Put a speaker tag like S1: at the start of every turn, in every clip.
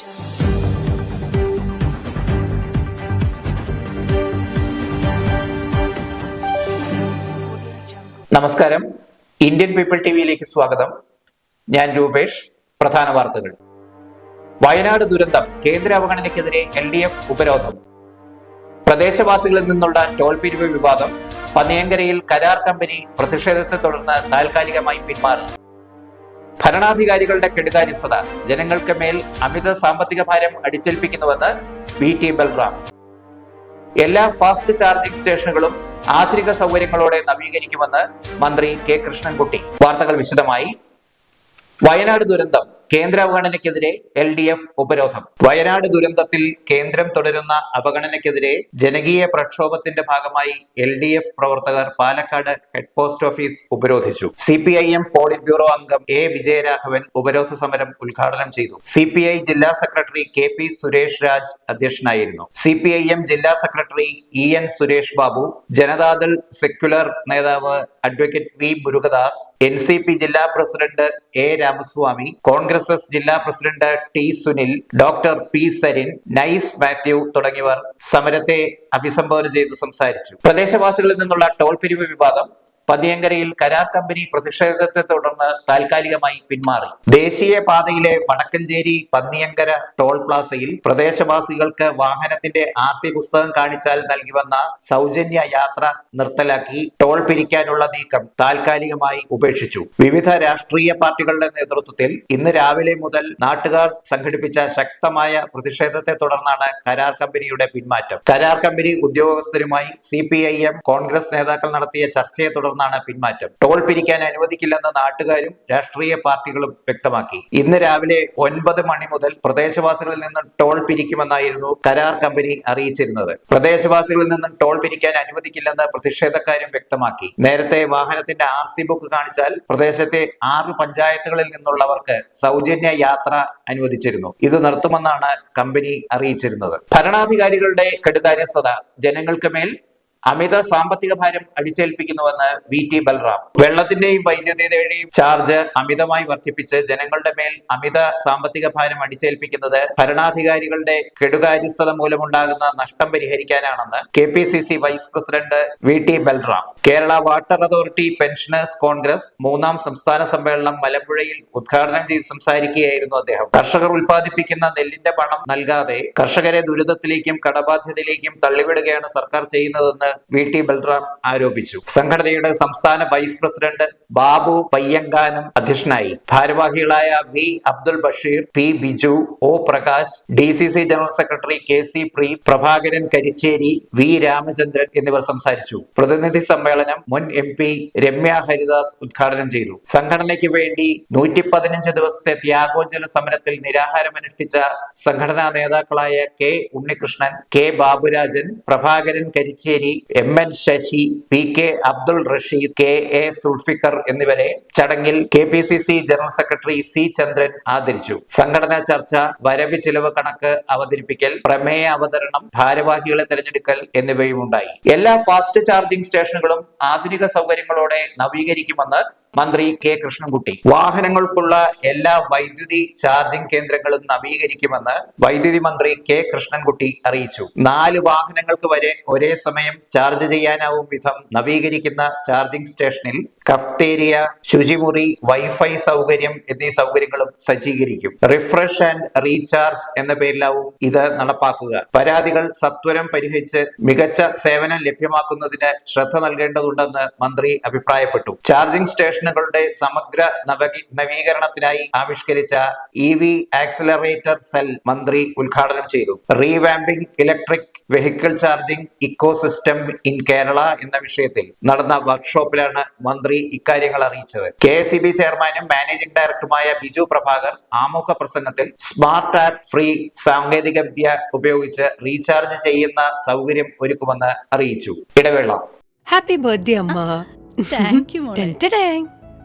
S1: നമസ്കാരം. Indian people T വിയിലേക്ക് സ്വാഗതം. ഞാൻ രൂപേഷ്. പ്രധാന വാർത്തകൾ. വയനാട് ദുരന്തം കേന്ദ്ര അവഗണനയ്ക്കെതിരെ എൽ ഡി എഫ് ഉപരോധം. പ്രദേശവാസികളിൽ നിന്നുള്ള ടോൾ പിരിവ് വിവാദം പന്നിയങ്കരയിൽ കരാർ കമ്പനി പ്രതിഷേധത്തെ തുടർന്ന് താൽക്കാലികമായി പിന്മാറി. ഭരണാധികാരികളുടെ കെടുകാര്യസ്ഥത ജനങ്ങൾക്ക് മേൽ അമിത സാമ്പത്തിക ഭാരം അടിച്ചേൽപ്പിക്കുന്നുവെന്ന് പി ടി ബൽറാം. എല്ലാ ഫാസ്റ്റ് ചാർജിംഗ് സ്റ്റേഷനുകളും ആധുനിക സൗകര്യങ്ങളോടെ നവീകരിക്കുമെന്ന് മന്ത്രി കെ കൃഷ്ണൻകുട്ടി. വാർത്തകൾ വിശദമായി. വയനാട് ദുരന്തം. കേന്ദ്ര അവഗണനയ്ക്കെതിരെ എൽ ഡി എഫ് ഉപരോധം. വയനാട് ദുരന്തത്തിൽ കേന്ദ്രം തുടരുന്ന അവഗണനയ്ക്കെതിരെ ജനകീയ പ്രക്ഷോഭത്തിന്റെ ഭാഗമായി എൽ ഡി എഫ് പ്രവർത്തകർ പാലക്കാട് ഹെഡ് പോസ്റ്റ് ഓഫീസ് ഉപരോധിച്ചു. C P I M polit bureau അംഗം എ വിജയരാഘവൻ ഉപരോധ സമരം ഉദ്ഘാടനം ചെയ്തു. സി പി ഐ ജില്ലാ secretary K P Suresh Raj അധ്യക്ഷനായിരുന്നു. സി പി ഐ എം ജില്ലാ secretary E N Suresh Babu Janata Dal secular നേതാവ് advocate V Murugadas N C P ജില്ലാ president A Ramaswami Congress S ജില്ലാ president T Sunil doctor P Sarin Nice Mathew തുടങ്ങിയവർ സമരത്തെ അഭിസംബോധന ചെയ്ത് സംസാരിച്ചു. പ്രദേശവാസികളിൽ നിന്നുള്ള ടോൾ പിരിവ് വിവാദം പതിയങ്കരയിൽ കരാർ കമ്പനി പ്രതിഷേധത്തെ തുടർന്ന് താൽക്കാലികമായി പിന്മാറി. ദേശീയ പാതയിലെ വടക്കഞ്ചേരി പന്നിയങ്കര ടോൾ പ്ലാസയിൽ പ്രദേശവാസികൾക്ക് വാഹനത്തിന്റെ ആർ സി പുസ്തകം കാണിച്ചാൽ നൽകി വന്ന സൗജന്യ യാത്ര നിർത്തലാക്കി ടോൾ പിരിക്കാനുള്ള നീക്കം താൽക്കാലികമായി ഉപേക്ഷിച്ചു. വിവിധ രാഷ്ട്രീയ പാർട്ടികളുടെ നേതൃത്വത്തിൽ ഇന്ന് രാവിലെ മുതൽ നാട്ടുകാർ സംഘടിപ്പിച്ച ശക്തമായ പ്രതിഷേധത്തെ തുടർന്നാണ് കരാർ കമ്പനിയുടെ പിന്മാറ്റം. കരാർ കമ്പനി ഉദ്യോഗസ്ഥരുമായി സി കോൺഗ്രസ് നേതാക്കൾ നടത്തിയ ചർച്ചയെ തുടർന്നാണ് പിന്മാറ്റം. ടോൾ പിരിക്കാൻ അനുവദിക്കില്ലെന്ന് നാട്ടുകാരും രാഷ്ട്രീയ പാർട്ടികളും വ്യക്തമാക്കി. ഇന്ന് രാവിലെ ഒൻപത് മണി മുതൽ പ്രദേശവാസികളിൽ നിന്ന് ടോൾ പിരിക്കുമെന്നായിരുന്നു കരാർ കമ്പനി അറിയിച്ചിരുന്നത്. പ്രദേശവാസികളിൽ നിന്നും ടോൾ പിരിക്കാൻ അനുവദിക്കില്ലെന്ന് പ്രതിഷേധക്കാരും വ്യക്തമാക്കി. നേരത്തെ വാഹനത്തിന്റെ ആർ സി ബുക്ക് കാണിച്ചാൽ പ്രദേശത്തെ ആറ് പഞ്ചായത്തുകളിൽ നിന്നുള്ളവർക്ക് സൗജന്യ യാത്ര അനുവദിച്ചിരുന്നു. ഇത് നിർത്തുമെന്നാണ് കമ്പനി അറിയിച്ചിരുന്നത്. ഭരണാധികാരികളുടെ കെടുകാര്യസ്ഥത ജനങ്ങൾക്ക് മേൽ അമിത സാമ്പത്തിക ഭാരം അടിച്ചേൽപ്പിക്കുന്നുവെന്ന് വി ടി ബൽറാം. വെള്ളത്തിന്റെയും വൈദ്യുതിയുടെയും ചാർജ് അമിതമായി വർദ്ധിപ്പിച്ച് ജനങ്ങളുടെ മേൽ അമിത സാമ്പത്തിക ഭാരം അടിച്ചേൽപ്പിക്കുന്നത് ഭരണാധികാരികളുടെ കെടുകാര്യസ്ഥത മൂലമുണ്ടാകുന്ന നഷ്ടം പരിഹരിക്കാനാണെന്ന് K P C C vice president V T Balram. Kerala water authority pensioners Congress മൂന്നാം സംസ്ഥാന സമ്മേളനം മലമ്പുഴയിൽ ഉദ്ഘാടനം ചെയ്ത് സംസാരിക്കുകയായിരുന്നു അദ്ദേഹം. കർഷകർ ഉൽപ്പാദിപ്പിക്കുന്ന നെല്ലിന്റെ പണം നൽകാതെ കർഷകരെ ദുരിതത്തിലേക്കും കടബാധ്യതയിലേക്കും തള്ളിവിടുകയാണ് സർക്കാർ ചെയ്യുന്നതെന്ന് വി ടി ബൽറാം ആരോപിച്ചു. സംഘടനയുടെ സംസ്ഥാന വൈസ് പ്രസിഡന്റ് ബാബു പയ്യങ്കാനം അധ്യക്ഷനായി. ഭാരവാഹികളായ V Abdul Basheer P Biju O Prakash D C C general secretary K C Preeth Prabhakaran Karicheri V Ramachandran എന്നിവർ സംസാരിച്ചു. പ്രതിനിധി സമ്മേളനം മുൻ എം പി രമ്യ ഹരിദാസ് ഉദ്ഘാടനം ചെയ്തു. സംഘടനയ്ക്ക് വേണ്ടി നൂറ്റി പതിനഞ്ച് ദിവസത്തെ ത്യാഗോജ്ജല സമരത്തിൽ നിരാഹാരമനുഷ്ഠിച്ച സംഘടനാ നേതാക്കളായ K Unnikrishnan K Baburajan Prabhakaran Karicheri M N Sasi P K Abdul Rasheed K A Sulfikar എന്നിവരെ ചടങ്ങിൽ K P C C general secretary C Chandran ആദരിച്ചു. സംഘടനാ ചർച്ച വരവ് ചിലവ് കണക്ക് അവതരിപ്പിക്കൽ പ്രമേയ അവതരണം ഭാരവാഹികളെ തെരഞ്ഞെടുക്കൽ എന്നിവയും ഉണ്ടായി എല്ലാ ഫാസ്റ്റ് ചാർജിംഗ് സ്റ്റേഷനുകളും ആധുനിക സൗകര്യങ്ങളോടെ നവീകരിക്കുമെന്ന് മന്ത്രി കെ കൃഷ്ണൻകുട്ടി. വാഹനങ്ങൾക്കുള്ള എല്ലാ വൈദ്യുതി ചാർജിംഗ് കേന്ദ്രങ്ങളും നവീകരിക്കുമെന്ന് വൈദ്യുതി മന്ത്രി കെ കൃഷ്ണൻകുട്ടി അറിയിച്ചു. നാല് വാഹനങ്ങൾക്ക് വരെ ഒരേ സമയം ചാർജ് ചെയ്യാനാവും വിധം നവീകരിക്കുന്ന ചാർജിംഗ് സ്റ്റേഷനിൽ കഫ്തേരിയ ശുചിമുറി വൈഫൈ സൗകര്യം എന്നീ സൗകര്യങ്ങളും സജ്ജീകരിക്കും. റിഫ്രഷ് ആൻഡ് റീചാർജ് എന്ന പേരിലാവും ഇത് നടപ്പാക്കുക. പരാതികൾ സത്വരം പരിഹരിച്ച് മികച്ച സേവനം ലഭ്യമാക്കുന്നതിന് ശ്രദ്ധ നൽകേണ്ടതുണ്ടെന്ന് മന്ത്രി അഭിപ്രായപ്പെട്ടു. ചാർജിംഗ് സ്റ്റേഷനുകളുടെ സമഗ്ര നവകി നവീകരണത്തിനായി ആവിഷ്കരിച്ച ഇ വി ആക്സിലറേറ്റർ സെൽ മന്ത്രി ഉദ്ഘാടനം ചെയ്തു. Revamping electric vehicle charging ecosystem in Kerala എന്ന വിഷയത്തിൽ നടന്ന വർക്ക്ഷോപ്പിലാണ് മന്ത്രി ഇക്കാര്യങ്ങൾ അറിയിച്ചത്. കെ എസ് ബി ചെയർമാനും മാനേജിംഗ് ഡയറക്ടറുമായ ബിജു പ്രഭാകർ ആമുഖ പ്രസംഗത്തിൽ സ്മാർട്ട് ആപ്പ് ഫ്രീ സാങ്കേതിക വിദ്യ ഉപയോഗിച്ച് റീചാർജ് ചെയ്യുന്ന സൗകര്യം ഒരുക്കുമെന്ന് അറിയിച്ചു. ഇടവേള.
S2: ഹാപ്പി ബർത്ത്ഡേ അമ്മ.
S3: Thank you.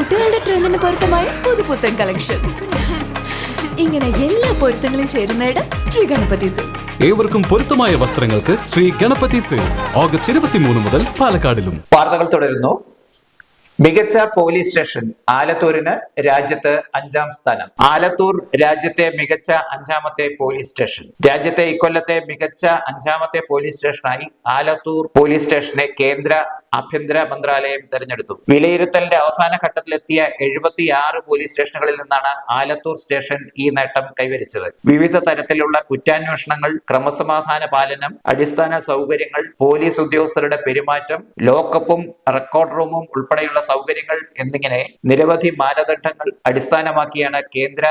S4: കുട്ടികളുടെ ട്രെൻഡിന് പൊരുത്തമായ പുതുപുത്തൻ കളക്ഷൻ ഇങ്ങനെ എല്ലാ പൊരുത്തങ്ങളും ചേരുന്നയിടം ശ്രീ ഗണപതി സിൽക്സ്
S5: ഏവർക്കും പൊരുത്തമായ വസ്ത്രങ്ങൾക്ക് ശ്രീ ഗണപതി സിൽക്സ് ഓഗസ്റ്റ് ഇരുപത്തിമൂന്ന് മുതൽ പാലക്കാടിലും.
S1: വാർത്തകൾ തുടരുന്നു. മികച്ച പോലീസ് സ്റ്റേഷൻ ആലത്തൂരിന് രാജ്യത്ത് അഞ്ചാം സ്ഥാനം. ആലത്തൂർ രാജ്യത്തെ മികച്ച അഞ്ചാമത്തെ പോലീസ് സ്റ്റേഷൻ രാജ്യത്തെ ഇക്കൊല്ലത്തെ മികച്ച അഞ്ചാമത്തെ പോലീസ് സ്റ്റേഷനായി ആലത്തൂർ പോലീസ് സ്റ്റേഷനെ കേന്ദ്ര ആഭ്യന്തര മന്ത്രാലയം തെരഞ്ഞെടുത്തു. വിലയിരുത്തലിന്റെ അവസാന ഘട്ടത്തിലെത്തിയ എഴുപത്തിയാറ് പോലീസ് സ്റ്റേഷനുകളിൽ നിന്നാണ് ആലത്തൂർ സ്റ്റേഷൻ ഈ നേട്ടം കൈവരിച്ചത്. വിവിധ തരത്തിലുള്ള കുറ്റാന്വേഷണങ്ങൾ ക്രമസമാധാന പാലനം അടിസ്ഥാന സൗകര്യങ്ങൾ പോലീസ് ഉദ്യോഗസ്ഥരുടെ പെരുമാറ്റം ലോക്കപ്പും റെക്കോർഡ് റൂമും ഉൾപ്പെടെയുള്ള സൗകര്യങ്ങൾ എന്നിങ്ങനെ നിരവധി മാനദണ്ഡങ്ങൾ അടിസ്ഥാനമാക്കിയാണ് കേന്ദ്ര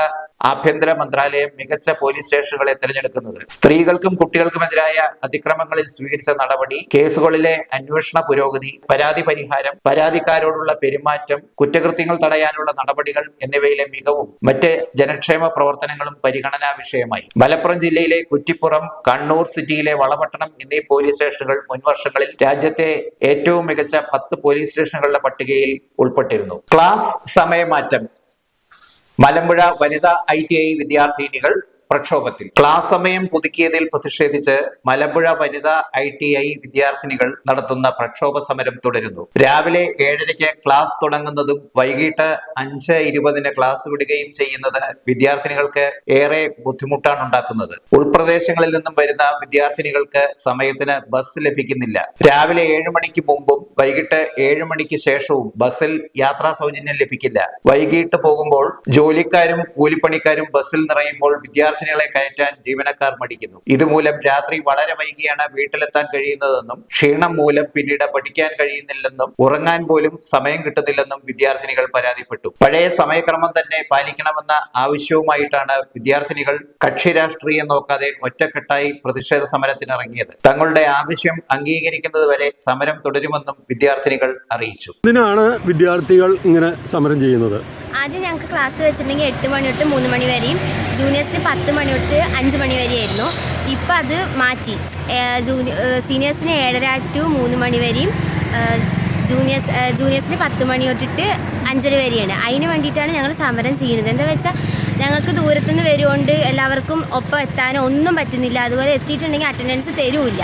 S1: ആഭ്യന്തര മന്ത്രാലയം മികച്ച പോലീസ് സ്റ്റേഷനുകളെ തിരഞ്ഞെടുക്കുന്നത്. സ്ത്രീകൾക്കും കുട്ടികൾക്കുമെതിരായ അതിക്രമങ്ങളിൽ സ്വീകരിച്ച നടപടി കേസുകളിലെ അന്വേഷണ പുരോഗതി പരാതി പരിഹാരം പരാതിക്കാരോടുള്ള പെരുമാറ്റം കുറ്റകൃത്യങ്ങൾ തടയാനുള്ള നടപടികൾ എന്നിവയിലെ മികവും മറ്റ് ജനക്ഷേമ പ്രവർത്തനങ്ങളും പരിഗണനാ വിഷയമായി. മലപ്പുറം ജില്ലയിലെ കുറ്റിപ്പുറം കണ്ണൂർ സിറ്റിയിലെ വളപട്ടണം എന്നീ പോലീസ് സ്റ്റേഷനുകൾ മുൻവർഷങ്ങളിൽ രാജ്യത്തെ ഏറ്റവും മികച്ച പത്ത് പോലീസ് സ്റ്റേഷനുകളുടെ പട്ടികയിൽ ഉൾപ്പെട്ടിരുന്നു. ക്ലാസ് സമയമാറ്റം. മലമ്പുഴ വനിതാ ഐ ടി ഐ വിദ്യാർത്ഥിനികൾ പ്രക്ഷോഭത്തിൽ. ക്ലാസ് സമയം പുതുക്കിയതിൽ പ്രതിഷേധിച്ച് മലമ്പുഴ വനിതാ ഐ ടി ഐ വിദ്യാർത്ഥിനികൾ നടത്തുന്ന പ്രക്ഷോഭ സമരം തുടരുന്നു. രാവിലെ ഏഴരയ്ക്ക് ക്ലാസ് തുടങ്ങുന്നതും വൈകിട്ട് അഞ്ച് ഇരുപതിന് ക്ലാസ് വിടുകയും ചെയ്യുന്നത് വിദ്യാർത്ഥിനികൾക്ക് ഏറെ ബുദ്ധിമുട്ടാണ് ഉണ്ടാക്കുന്നത്. ഉൾപ്രദേശങ്ങളിൽ നിന്നും വരുന്ന വിദ്യാർത്ഥിനികൾക്ക് സമയത്തിന് ബസ് ലഭിക്കുന്നില്ല. രാവിലെ ഏഴ് മണിക്ക് മുമ്പും വൈകിട്ട് ഏഴ് മണിക്ക് ശേഷവും ബസ്സിൽ യാത്രാ സൗജന്യം ലഭിക്കില്ല. വൈകിട്ട് പോകുമ്പോൾ ജോലിക്കാരും കൂലിപ്പണിക്കാരും ബസ്സിൽ നിറയുമ്പോൾ വിദ്യാർത്ഥിനികളെ കയറ്റാൻ ജീവനക്കാർ മടിക്കുന്നു. ഇതുമൂലം രാത്രി വളരെ വൈകിയാണ് വീട്ടിലെത്താൻ കഴിയുന്നതെന്നും ക്ഷീണം മൂലം പിന്നീട് പഠിക്കാൻ കഴിയുന്നില്ലെന്നും ഉറങ്ങാൻ പോലും സമയം കിട്ടുന്നില്ലെന്നും വിദ്യാർത്ഥിനികൾ പരാതിപ്പെട്ടു. പഴയ സമയക്രമം തന്നെ പാലിക്കണമെന്ന ആവശ്യവുമായിട്ടാണ് വിദ്യാർത്ഥിനികൾ കക്ഷി രാഷ്ട്രീയം നോക്കാതെ ഒറ്റക്കെട്ടായി പ്രതിഷേധ സമരത്തിനിറങ്ങിയത്. തങ്ങളുടെ ആവശ്യം അംഗീകരിക്കുന്നതുവരെ സമരം തുടരുമെന്നും വിദ്യാർത്ഥിനികൾ അറിയിച്ചു.
S6: ഇതിനാണ് വിദ്യാർത്ഥികൾ ഇങ്ങനെ സമരം ചെയ്യുന്നത്?
S7: ആദ്യം ഞങ്ങൾക്ക് ക്ലാസ് വെച്ചിട്ടുണ്ടെങ്കിൽ എട്ട് മണി തൊട്ട് മൂന്ന് മണി വരെയും ജൂനിയേഴ്സിന് പത്ത് മണി തൊട്ട് അഞ്ച് മണി വരെയായിരുന്നു. ഇപ്പം അത് മാറ്റി. ജൂനിയ സീനിയേഴ്സിന് ഏഴര ടു മൂന്ന് മണി വരെയും ജൂനിയേഴ്സ് ജൂനിയേഴ്സിന് പത്ത് മണി തൊട്ടിട്ട് അഞ്ചര വരെയാണ്. അതിന് വേണ്ടിയിട്ടാണ് ഞങ്ങൾ സമരം ചെയ്യുന്നത്. എന്താ വെച്ചാൽ ഞങ്ങൾക്ക് ദൂരത്തുനിന്ന് വരുകൊണ്ട് എല്ലാവർക്കും ഒപ്പം എത്താനോ ഒന്നും പറ്റുന്നില്ല. അതുപോലെ എത്തിയിട്ടുണ്ടെങ്കിൽ അറ്റൻഡൻസ് തരുമില്ല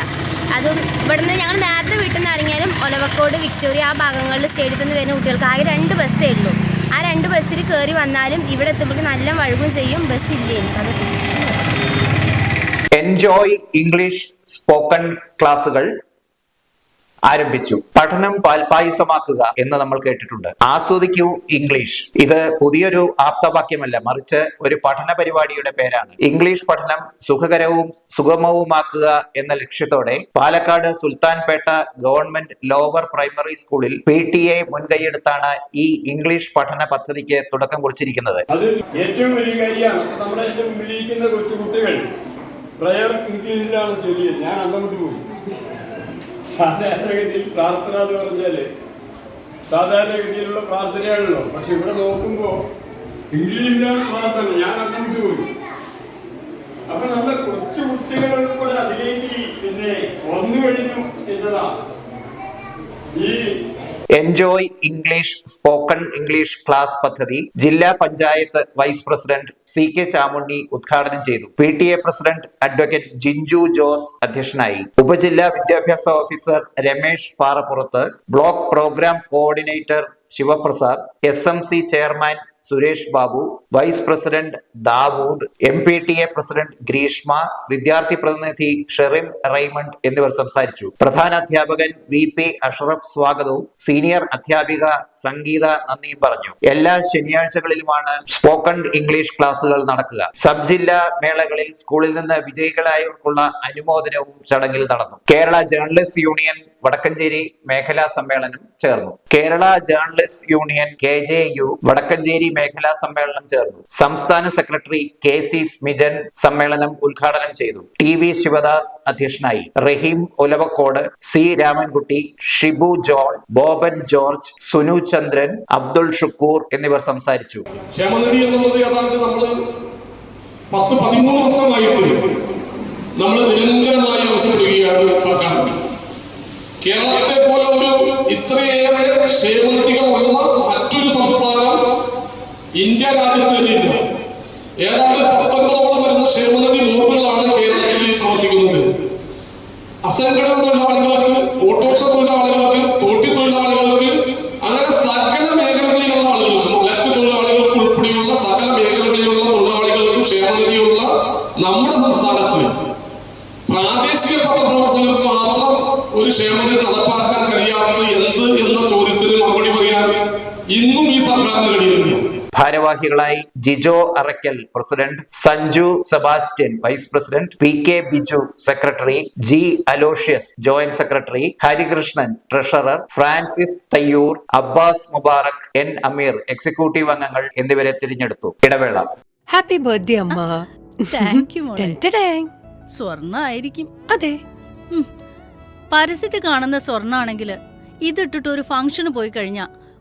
S7: അതും ഇവിടുന്ന് ഞങ്ങൾ നേരത്തെ വീട്ടിൽ നിന്ന് ഇറങ്ങിയാലും ഒലവക്കോട് വിക്ടോറിയ ആ ഭാഗങ്ങളിൽ സ്റ്റേഡിയത്തിൽ നിന്ന് വരുന്ന കുട്ടികൾക്ക് ആകെ രണ്ട് ബസ്സേ ഉള്ളൂ. ആ രണ്ട് ബസ്സിൽ കയറി വന്നാലും ഇവിടെ എത്തുമ്പോഴേക്ക് നല്ല വഴുകും ചെയ്യും. ബസ് ഇല്ലേ?
S1: എൻജോയ് ഇംഗ്ലീഷ് സ്പോക്കൺ ക്ലാസുകൾ ആരംഭിച്ചു. പഠനം പാൽപായസമാക്കുക എന്ന് നമ്മൾ കേട്ടിട്ടുണ്ട്. ആസ്വദിക്കൂ ഇംഗ്ലീഷ്. ഇത് പുതിയൊരു ആപ്തവാക്യമല്ല മറിച്ച് ഒരു പഠന പരിപാടിയുടെ പേരാണ്. ഇംഗ്ലീഷ് പഠനം സുഖകരവും സുഗമവുമാക്കുക എന്ന ലക്ഷ്യത്തോടെ Palakkad Sultanpet government lower primary സ്കൂളിൽ പി ടി എ മുൻകൈയെടുത്താണ് ഈ ഇംഗ്ലീഷ് പഠന പദ്ധതിക്ക് തുടക്കം കുറിച്ചിരിക്കുന്നത്.
S8: അത് ഏറ്റവും വലിയ കാര്യമാണ് നമ്മുടെ കൊച്ചുകുട്ടികൾ. പ്രയർ ഇംഗ്ലീഷിലാണ് ഞാൻ അങ്ങോട്ട് പോകും സാധാരണഗതിയിൽ പ്രാർത്ഥന എന്ന് പറഞ്ഞാൽ സാധാരണഗതിയിലുള്ള പ്രാർത്ഥനയാണല്ലോ. പക്ഷെ ഇവിടെ നോക്കുമ്പോ ഇംഗ്ലീഷിലാണ് പ്രാർത്ഥന. ഞാൻ അങ്ങോട്ട് പോയി. അപ്പൊ നമ്മുടെ കൊച്ചുകുട്ടികൾ കൂടെ അതിലേക്ക് പിന്നെ വന്നു കഴിഞ്ഞു എന്നതാണ്. ഈ
S1: enjoy English spoken English class പദ്ധതി ജില്ലാ panchayat vice president C K Chamunni ഉദ്ഘാടനം ചെയ്തു. P T A president advocate Jinju Jose അധ്യക്ഷനായി. ഉപജില്ലാ വിദ്യാഭ്യാസ officer Ramesh Parappurath block program coordinator Sivaprasad S M C chairman Suresh Babu vice president Davood M P T A president Greeshma വിദ്യാർത്ഥി പ്രതിനിധി Sherin Raymond എന്നിവർ സംസാരിച്ചു. പ്രധാന അധ്യാപകൻ വി പി അഷ്റഫ് സ്വാഗതവും സീനിയർ അധ്യാപിക സംഗീത നന്ദിയും പറഞ്ഞു. എല്ലാ ശനിയാഴ്ചകളിലുമാണ് സ്പോക്കൺ ഇംഗ്ലീഷ് ക്ലാസുകൾ നടക്കുക. സബ് ജില്ലാ മേളകളിൽ സ്കൂളിൽ നിന്ന് വിജയികളായവർക്കുള്ള അനുമോദനവും ചടങ്ങിൽ നടന്നു. കേരള ജേർണലിസ്റ്റ് യൂണിയൻ വടക്കഞ്ചേരി മേഖലാ സമ്മേളനം ചേർന്നു. Kerala journalist union K J U Vadakkanchery മേഖലാ സമ്മേളനം ചേർന്നു. സംസ്ഥാന സെക്രട്ടറി കെ സി സ്മിജൻ സമ്മേളനം ഉദ്ഘാടനം ചെയ്തു. ടി വി ശിവദാസ് അധ്യക്ഷനായി. Rahim Olavakkode C Ramankutty Shibu John Boban George Sunu Chandran Abdul Shukoor എന്നിവർ സംസാരിച്ചു.
S8: ക്ഷേമനിധി എന്നുള്ളത് ഏതാണ്ട് നമ്മൾ പത്ത് പതിമൂന്ന് വർഷമായിട്ട് നമ്മൾ നിരന്തരമായി ആവശ്യപ്പെടുകയാണ് സർക്കാരിന് കേരളത്തെ പോലെ ഒരു ഇത്രയേറെ ക്ഷേമനിധികളുള്ള മറ്റൊരു സംസ്ഥാനം ഇന്ത്യ രാജ്യത്ത് തന്നെയില്ല ഏതാണ്ട് പത്തൊൻപതോളം വരുന്ന ക്ഷേമനിധി മൂപ്പുകളാണ് കേരളത്തിൽ പ്രവർത്തിക്കുന്നത്. അസംഘടിത തൊഴിലാളികൾക്ക് ഓട്ടോറിക്ഷ തൊഴിലാളികൾക്ക് തോട്ടി തൊഴിലാളികൾക്ക് അങ്ങനെ സകല മേഖലകളിലുള്ള ആളുകൾക്ക് മലക്ക് തൊഴിലാളികൾക്ക് ഉൾപ്പെടെയുള്ള സകല മേഖലകളിലുള്ള തൊഴിലാളികൾക്കും ക്ഷേമനിധിയുള്ള നമ്മുടെ സംസ്ഥാനത്ത് പ്രാദേശിക പത്രപ്രവർത്തകർക്ക് മാത്രം ഒരു ക്ഷേമനിധി നടപ്പാക്കാൻ കഴിയാത്തത് എന്ത് എന്ന ചോദ്യത്തിന് മറുപടി പറയാൻ ഇന്നും ഈ സർക്കാരിന് കഴിയുന്നില്ല
S1: ഭാരവാഹികളായി Jijo Araykkal president Sanju Sebastian vice president P K Biju secretary G Aloysius joint secretary Harikrishnan treasurer Francis Thayyur Abbas Mubarak N Ameer executive അംഗങ്ങൾ എന്നിവരെ തിരഞ്ഞെടുത്തു. ഇടവേള.
S2: ഹാപ്പി ബർത്ത്ഡേ അമ്മ. സ്വർണായിരിക്കും.
S3: സ്വർണ ആയിരിക്കും
S2: അതെ.
S3: പരസ്യത്തിൽ കാണുന്ന സ്വർണാണെങ്കിൽ ഇതിട്ടിട്ട് ഒരു ഫംഗ്ഷന് പോയി കഴിഞ്ഞാ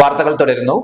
S1: വാർത്തകൾ തുടരുന്നു.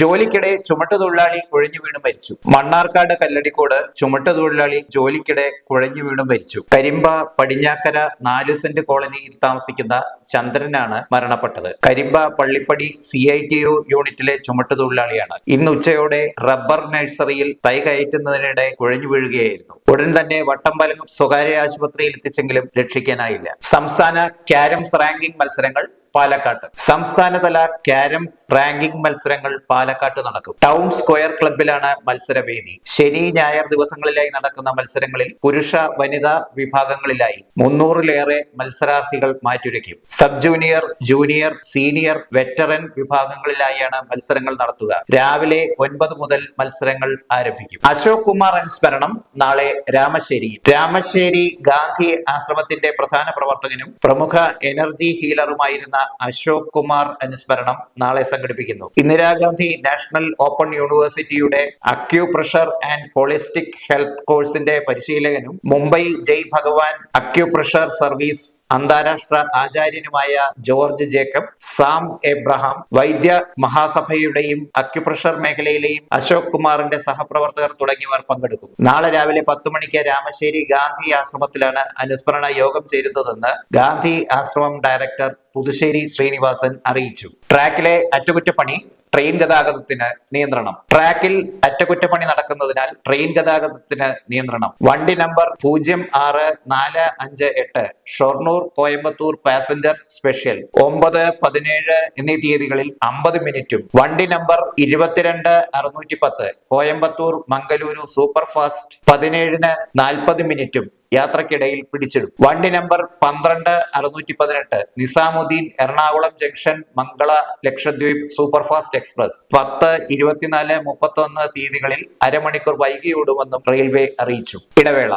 S1: ജോലിക്കിടെ ചുമട്ടുതൊഴിലാളി കുഴഞ്ഞു വീണ് മരിച്ചു. മണ്ണാർക്കാട് കല്ലടിക്കോട് ചുമട്ടുതൊഴിലാളി ജോലിക്കിടെ കുഴഞ്ഞു വീണ് മരിച്ചു. കരിമ്പ പടിഞ്ഞാക്കര നാല് സെന്റ് കോളനിയിൽ താമസിക്കുന്ന ചന്ദ്രനാണ് മരണപ്പെട്ടത്. Karimba Pallippadi C I T U യൂണിറ്റിലെ ചുമട്ടുതൊഴിലാളിയാണ് ഇന്ന് ഉച്ചയോടെ റബ്ബർ നഴ്സറിയിൽ തൈ കയറ്റുന്നതിനിടെ കുഴഞ്ഞു വീഴുകയായിരുന്നു. ഉടൻ തന്നെ വട്ടമ്പലം സ്വകാര്യ ആശുപത്രിയിൽ എത്തിച്ചെങ്കിലും രക്ഷിക്കാനായില്ല. സംസ്ഥാന ക്യാരംസ് റാങ്കിംഗ് മത്സരങ്ങൾ പാലക്കാട്ട്. സംസ്ഥാനതല ക്യാരംസ് റാങ്കിംഗ് മത്സരങ്ങൾ പാലക്കാട്ട് നടക്കും. ടൗൺ സ്ക്വയർ ക്ലബിലാണ് മത്സരവേദി. ശനി ഞായർ ദിവസങ്ങളിലായി നടക്കുന്ന മത്സരങ്ങളിൽ പുരുഷ വനിതാ വിഭാഗങ്ങളിലായി മുന്നൂറിലേറെ മത്സരാർത്ഥികൾ മാറ്റുരയ്ക്കും. Sub junior junior senior veteran വിഭാഗങ്ങളിലായാണ് മത്സരങ്ങൾ നടത്തുക. രാവിലെ ഒൻപത് മുതൽ മത്സരങ്ങൾ ആരംഭിക്കും. അശോക് കുമാർ അനുസ്മരണം നാളെ രാമശ്ശേരി. രാമശ്ശേരി ഗാന്ധി ആശ്രമത്തിന്റെ പ്രധാന പ്രവർത്തകനും പ്രമുഖ എനർജി ഹീലറുമായിരുന്ന അശോക് കുമാർ അനുസ്മരണം നാളെ സംഘടിപ്പിക്കുന്നു. ഇന്ദിരാഗാന്ധി നാഷണൽ ഓപ്പൺ യൂണിവേഴ്സിറ്റിയുടെ അക്യൂപ്രഷർ ആൻഡ് ഹോളിസ്റ്റിക് ഹെൽത്ത് കോഴ്സിന്റെ പരിശീലകനും മുംബൈ ജയ് ഭഗവാൻ അക്യൂപ്രഷർ സർവീസ് അന്താരാഷ്ട്ര ആചാര്യനുമായ ജോർജ് ജേക്കബ് സാം എബ്രഹാം വൈദ്യ മഹാസഭയുടെയും അക്യുപ്രഷർ മേഖലയിലെയും അശോക് കുമാറിന്റെ സഹപ്രവർത്തകർ തുടങ്ങിയവർ പങ്കെടുക്കും. നാളെ രാവിലെ പത്ത് മണിക്ക് രാമശ്ശേരി ഗാന്ധി ആശ്രമത്തിലാണ് അനുസ്മരണ യോഗം ചേരുന്നതെന്ന് ഗാന്ധി ആശ്രമം ഡയറക്ടർ പുതുശ്ശേരി ശ്രീനിവാസൻ അറിയിച്ചു. ട്രാക്കിലെ അറ്റകുറ്റപ്പണി ട്രെയിൻ ഗതാഗതത്തിന് നിയന്ത്രണം. ട്രാക്കിൽ അറ്റകുറ്റപ്പണി നടക്കുന്നതിനാൽ ട്രെയിൻ ഗതാഗതത്തിന് നിയന്ത്രണം. വണ്ടി നമ്പർ പൂജ്യം ആറ് നാല് അഞ്ച് എട്ട് ഷൊർണൂർ കോയമ്പത്തൂർ പാസഞ്ചർ സ്പെഷ്യൽ. ഒമ്പത് പതിനേഴ് എന്നീ തീയതികളിൽ അമ്പത് മിനിറ്റും. വണ്ടി നമ്പർ ഇരുപത്തിരണ്ട് അറുന്നൂറ്റി പത്ത് കോയമ്പത്തൂർ മംഗലൂരു സൂപ്പർ ഫാസ്റ്റ് പതിനേഴിന് നാൽപ്പത് മിനിറ്റും. യാത്രക്കിടയിൽ പിടിച്ചെടുക്കും. വണ്ടി നമ്പർ പന്ത്രണ്ട് അറുന്നൂറ്റി പതിനെട്ട് Nizamuddin Ernakulam junction Mangala Lakshadweep superfast express. പത്ത് ഇരുപത്തിനാല് മുപ്പത്തൊന്ന് തീയതികളിൽ അരമണിക്കൂർ വൈകിയോടുമെന്നും റെയിൽവേ അറിയിച്ചു. ഇടവേള.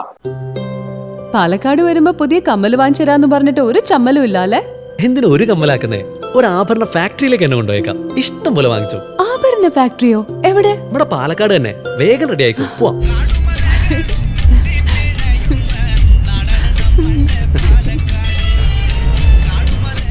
S9: പാലക്കാട് വരുമ്പോ പുതിയ കമ്മൽ വാങ്ങിച്ചു പറഞ്ഞിട്ട് ഒരു ചമ്മലും ഇല്ല അല്ലേ
S10: എന്തിനാ ഒരു കമ്മലാക്കുന്നേ? ഒരു ആഭരണ ഫാക്ടറിയിലേക്ക് എന്നെ കൊണ്ടുപോയേക്കാം. ഇഷ്ടം പോലെ വാങ്ങിച്ചു.
S9: ആഭരണ ഫാക്ടറിയോ? എവിടെ?
S10: ഇവിടെ പാലക്കാട് തന്നെ. വേഗം റെഡി ആയിക്കോ. പോവാം.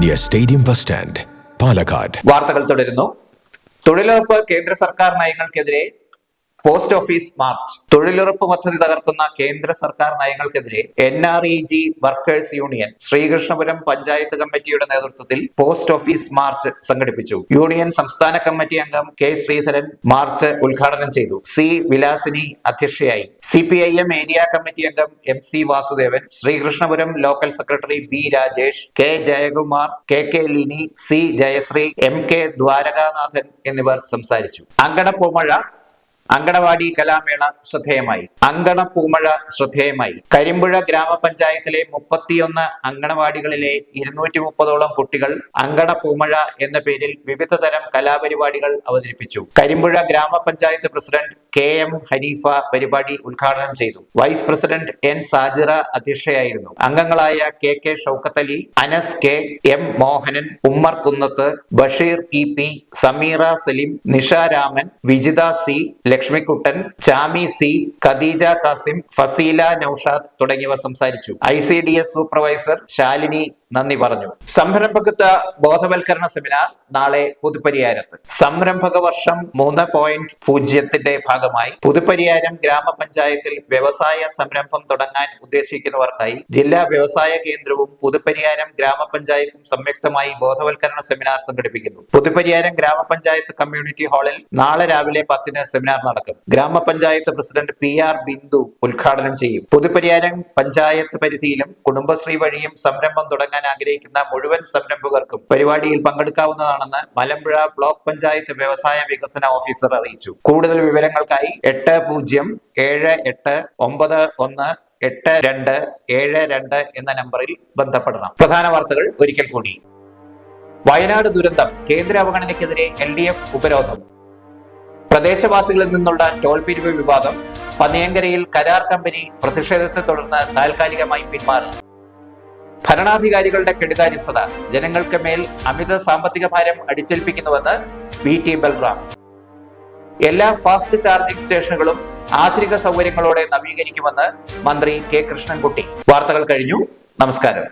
S11: near stadium bus stand Palakkad
S1: വാർത്തകൾ തുടരുന്നു. തൊഴിലുറപ്പ് കേന്ദ്ര സർക്കാർ നയങ്ങൾക്കെതിരെ പോസ്റ്റ് ഓഫീസ് മാർച്ച്. തൊഴിലുറപ്പ് പദ്ധതി തകർക്കുന്ന കേന്ദ്ര സർക്കാർ നയങ്ങൾക്കെതിരെ N R E G workers union Sreekrishnapuram panchayat കമ്മിറ്റിയുടെ നേതൃത്വത്തിൽ പോസ്റ്റ് ഓഫീസ് മാർച്ച് സംഘടിപ്പിച്ചു. യൂണിയൻ സംസ്ഥാന കമ്മിറ്റി അംഗം കെ ശ്രീധരൻ മാർച്ച് ഉദ്ഘാടനം ചെയ്തു. സി വിലാസിനി അധ്യക്ഷയായി. C P I M area committee അംഗം M C Vasudevan Sreekrishnapuram local secretary B Rajesh K Jayakumar K K Lini C Jayasree M K Dwarakanathan എന്നിവർ സംസാരിച്ചു. അങ്കണപ്പൂമഴ അങ്കണവാടി കലാമേള ശ്രദ്ധേയമായി. അങ്കണ പൂമഴ ശ്രദ്ധേയമായി. കരിമ്പുഴ ഗ്രാമപഞ്ചായത്തിലെ മുപ്പത്തിയൊന്ന് അങ്കണവാടികളിലെ ഇരുന്നൂറ്റി മുപ്പതോളം കുട്ടികൾ അങ്കണ പൂമഴ എന്ന പേരിൽ വിവിധ തരം കലാപരിപാടികൾ അവതരിപ്പിച്ചു. കരിമ്പുഴ ഗ്രാമപഞ്ചായത്ത് പ്രസിഡന്റ് കെ എം ഹനീഫ പരിപാടി ഉദ്ഘാടനം ചെയ്തു. വൈസ് പ്രസിഡന്റ് എൻ സാജിറ അധ്യക്ഷയായിരുന്നു. അംഗങ്ങളായ K K Shoukathali Anas K M Mohanan Ummer Kunnath Basheer E P Sameera Salim Nisha Raman Vijitha C Lakshmikuttan Chami C Khadeeja Kasim Fasila Noushad തുടങ്ങിയവർ സംസാരിച്ചു. I C D S supervisor Shalini നന്ദി പറഞ്ഞു. സംരംഭകത്വ ബോധവൽക്കരണ seminar നാളെ പുതുപ്പരിയാരത്ത്. സംരംഭക വർഷം മൂന്ന് പോയിന്റ് പൂജ്യത്തിന്റെ ഭാഗമായി പുതുപ്പരിയാരം ഗ്രാമപഞ്ചായത്തിൽ വ്യവസായ സംരംഭം തുടങ്ങാൻ ഉദ്ദേശിക്കുന്നവർക്കായി ജില്ലാ വ്യവസായ കേന്ദ്രവും പുതുപ്പരിയാരം ഗ്രാമപഞ്ചായത്തും സംയുക്തമായി ബോധവൽക്കരണ സെമിനാർ സംഘടിപ്പിക്കുന്നു. പുതുപ്പരിയാരം ഗ്രാമപഞ്ചായത്ത് കമ്മ്യൂണിറ്റി ഹാളിൽ നാളെ രാവിലെ പത്തിന് സെമിനാർ നടക്കും. ഗ്രാമപഞ്ചായത്ത് പ്രസിഡന്റ് പി ആർ ബിന്ദു ഉദ്ഘാടനം ചെയ്യും. പുതുപ്പരിയാരം പഞ്ചായത്ത് പരിധിയിലും കുടുംബശ്രീ വഴിയും സംരംഭം തുടങ്ങാൻ ആഗ്രഹിക്കുന്ന മുഴുവൻ സംരംഭകർക്കും പരിപാടിയിൽ പങ്കെടുക്കാവുന്നതാണെന്ന് മലമ്പുഴ ബ്ലോക്ക് പഞ്ചായത്ത് വ്യവസായ വികസന ഓഫീസർ അറിയിച്ചു. കൂടുതൽ വിവരങ്ങൾക്കായി എട്ട് പൂജ്യം ഏഴ് എട്ട് ഒമ്പത് ഒന്ന് എട്ട് രണ്ട് ഏഴ് രണ്ട് എന്ന നമ്പറിൽ ബന്ധപ്പെടണം. പ്രധാന വാർത്തകൾ ഒരിക്കൽ കൂടി. വയനാട് ദുരന്തം. കേന്ദ്ര അവഗണനയ്ക്കെതിരെ എൽ ഡി എഫ് ഉപരോധം. പ്രദേശവാസികളിൽ നിന്നുള്ള ടോൾ പിരിവ് വിവാദം പന്നിയങ്കരയിൽ കരാർ കമ്പനി പ്രതിഷേധത്തെ തുടർന്ന് താൽക്കാലികമായി പിന്മാറി. ഭരണാധികാരികളുടെ കെടുകാര്യസ്ഥത ജനങ്ങൾക്ക് മേൽ അമിത സാമ്പത്തിക ഭാരം അടിച്ചേൽപ്പിക്കുന്നുവെന്ന് വി ടി ബൽറാം. എല്ലാ ഫാസ്റ്റ് ചാർജിംഗ് സ്റ്റേഷനുകളും ആധുനിക സൗകര്യങ്ങളോടെ നവീകരിക്കുമെന്ന് മന്ത്രി കെ കൃഷ്ണൻകുട്ടി. വാർത്തകൾ കഴിഞ്ഞു. നമസ്കാരം.